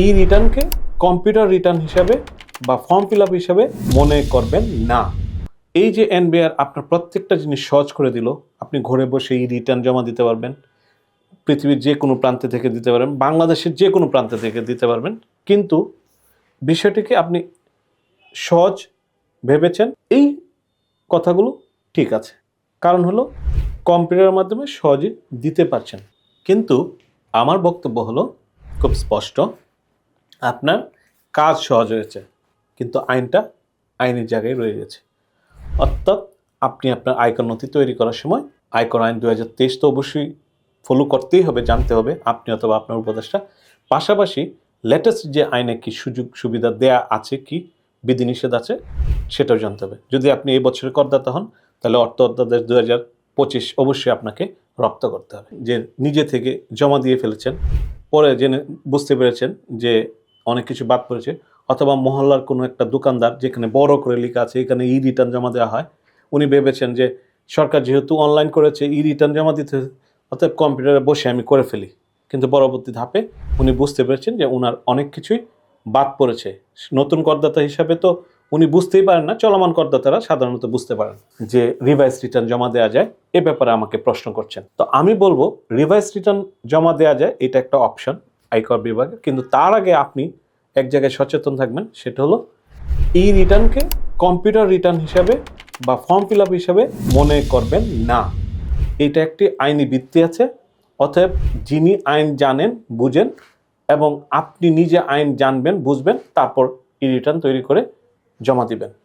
ই রিটার্নকে computer return হিসাবে বা form fill up হিসাবে মনে করবেন না। এই যে এনবিআর আপনার প্রত্যেকটা জিনিস সহজ করে দিল, আপনি ঘরে বসে ই রিটার্ন জমা দিতে পারবেন, পৃথিবীর যে কোনো প্রান্তে থেকে দিতে পারবেন, বাংলাদেশের যে কোনো প্রান্ত থেকে দিতে পারবেন, কিন্তু বিষয়টিকে আপনি সহজ ভেবেছেন, এই কথাগুলো ঠিক আছে। কারণ হলো, কম্পিউটারের মাধ্যমে সহজে দিতে পারছেন। কিন্তু আমার বক্তব্য হলো, খুব স্পষ্ট আপনার কাজ সহজ হয়েছে, কিন্তু আইনটা আইনের জায়গায় রয়ে গেছে। অর্থাৎ আপনি আপনার আয়কর নথি তৈরি করার সময় আয়কর আইন দু হাজার তেইশ তো অবশ্যই ফলো করতেই হবে, জানতে হবে, আপনি অথবা আপনার উপদেষ্টা। পাশাপাশি লেটেস্ট যে আইনে কি সুযোগ সুবিধা দেয়া আছে, কি বিধিনিষেধ আছে, সেটাও জানতে হবে। যদি আপনি এই বছরের করদাতা হন, তাহলে অর্থ অধ্যাদেশ দু হাজার পঁচিশ অবশ্যই আপনাকে রপ্ত করতে হবে। যে নিজে থেকে জমা দিয়ে ফেলেছেন, পরে জেনে বুঝতে পেরেছেন যে অনেক কিছু বাদ পড়েছে। অথবা মহল্লার কোনো একটা দোকানদার যেখানে বড় করে লেখা আছে, এখানে ই রিটার্ন জমা দেওয়া হয়, উনি ভেবেছেন যে সরকার যেহেতু অনলাইন করেছে, ই রিটার্ন জমা দিতে অর্থাৎ কম্পিউটারে বসে আমি করে ফেলি। কিন্তু পরবর্তী ধাপে উনি বুঝতে পেরেছেন যে ওনার অনেক কিছুই বাদ পড়েছে। নতুন করদাতা হিসাবে তো উনি বুঝতেই পারেন না, চলমান করদাতারা সাধারণত বুঝতে পারেন যে রিভাইস রিটার্ন জমা দেওয়া যায়, এ ব্যাপারে আমাকে প্রশ্ন করছেন। তো আমি বলব রিভাইস রিটার্ন জমা দেওয়া যায়, এটা একটা অপশন আয়কর বিভাগে। কিন্তু তার আগে আপনি এক জায়গায় সচেতন থাকবেন, সেটা হলো ই রিটার্নকে কম্পিউটার রিটার্ন হিসাবে বা ফর্ম ফিল আপ হিসাবে মনে করবেন না। এটা একটি আইনি ভিত্তি আছে, অতএব যিনি আইন জানেন, বুঝেন এবং আপনি নিজে আইন জানবেন, বুঝবেন, তারপর ই রিটার্ন তৈরি করে জমা দিবেন।